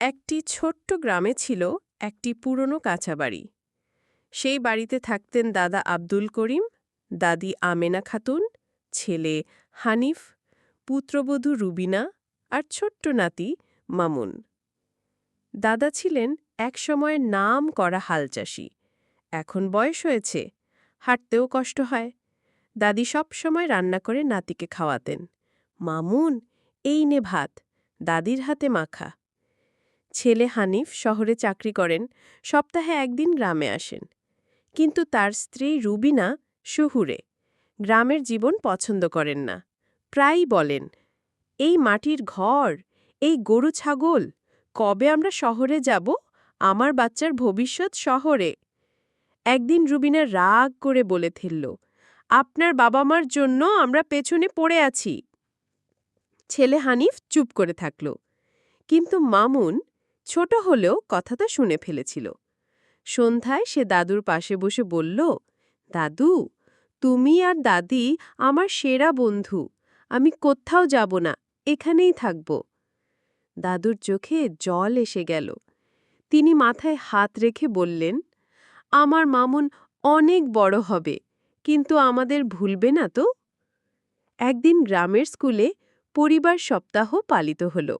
একটি ছোট্ট গ্রামে ছিল একটি পুরনো কাঁচা বাড়ি সেই বাড়িতে থাকতেন দাদা আব্দুল করিম, দাদি আমেনা খাতুন, ছেলে হানিফ, পুত্রবধূ রুবিনা আর ছোট্ট নাতি মামুন। দাদা ছিলেন একসময়ের নাম করা হালচাষি এখন বয়স হয়েছে, হাঁটতেও কষ্ট হয়। দাদি সব সময় রান্না করে নাতিকে খাওয়াতেন। মামুন, এই নে ভাত, দাদির হাতে মাখা। ছেলে হানিফ শহরে চাকরি করেন, সপ্তাহে একদিন গ্রামে আসেন। কিন্তু তার স্ত্রী রুবিনা শহুরে গ্রামের জীবন পছন্দ করেন না। প্রায়ই বলেন, এই মাটির ঘর, এই গরু ছাগল, কবে আমরা শহরে যাব? আমার বাচ্চার ভবিষ্যৎ শহরে। একদিন রুবিনা রাগ করে বলে ফেলল, আপনার বাবা মার জন্য আমরা পেছনে পড়ে আছি। ছেলে হানিফ চুপ করে থাকল। কিন্তু মামুন ছোট হলেও কথাটা শুনে ফেলেছিল। সন্ধ্যায় সে দাদুর পাশে বসে বলল, দাদু, তুমি আর দাদি আমার সেরা বন্ধু, আমি কোথাও যাব না, এখানেই থাকব। দাদুর চোখে জল এসে গেল। তিনি মাথায় হাত রেখে বললেন, আমার মামুন অনেক বড় হবে, কিন্তু আমাদের ভুলবে না তো? একদিন গ্রামের স্কুলে পরিবার সপ্তাহ পালিত হল।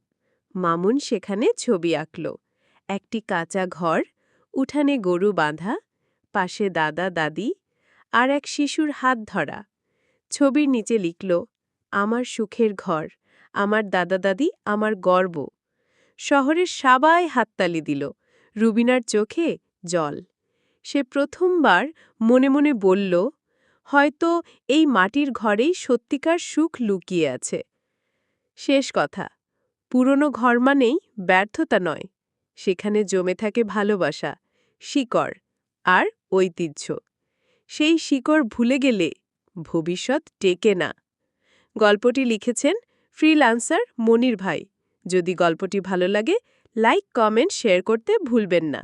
মামুন সেখানে ছবি আঁকল। একটি কাঁচা ঘর, উঠানে গরু বাঁধা, পাশে দাদা দাদি আর এক শিশুর হাত ধরা। ছবির নিচে লিখল, আমার সুখের ঘর, আমার দাদা দাদি, আমার গর্ব। শহরের সবাই হাততালি দিল, রুবিনার চোখে জল। সে প্রথমবার মনে মনে বলল, হয়তো এই মাটির ঘরেই সত্যিকার সুখ লুকিয়ে আছে। শেষ কথা। পুরনো ঘর মানেই ব্যর্থতা নয়, সেখানে জমে থাকে ভালোবাসা, শিকড় আর ঐতিহ্য। সেই শিকড় ভুলে গেলে ভবিষ্যৎ টেকে না। গল্পটি লিখেছেন ফ্রিলান্সার মনির ভাই। যদি গল্পটি ভালো লাগে, লাইক, কমেন্ট, শেয়ার করতে ভুলবেন না।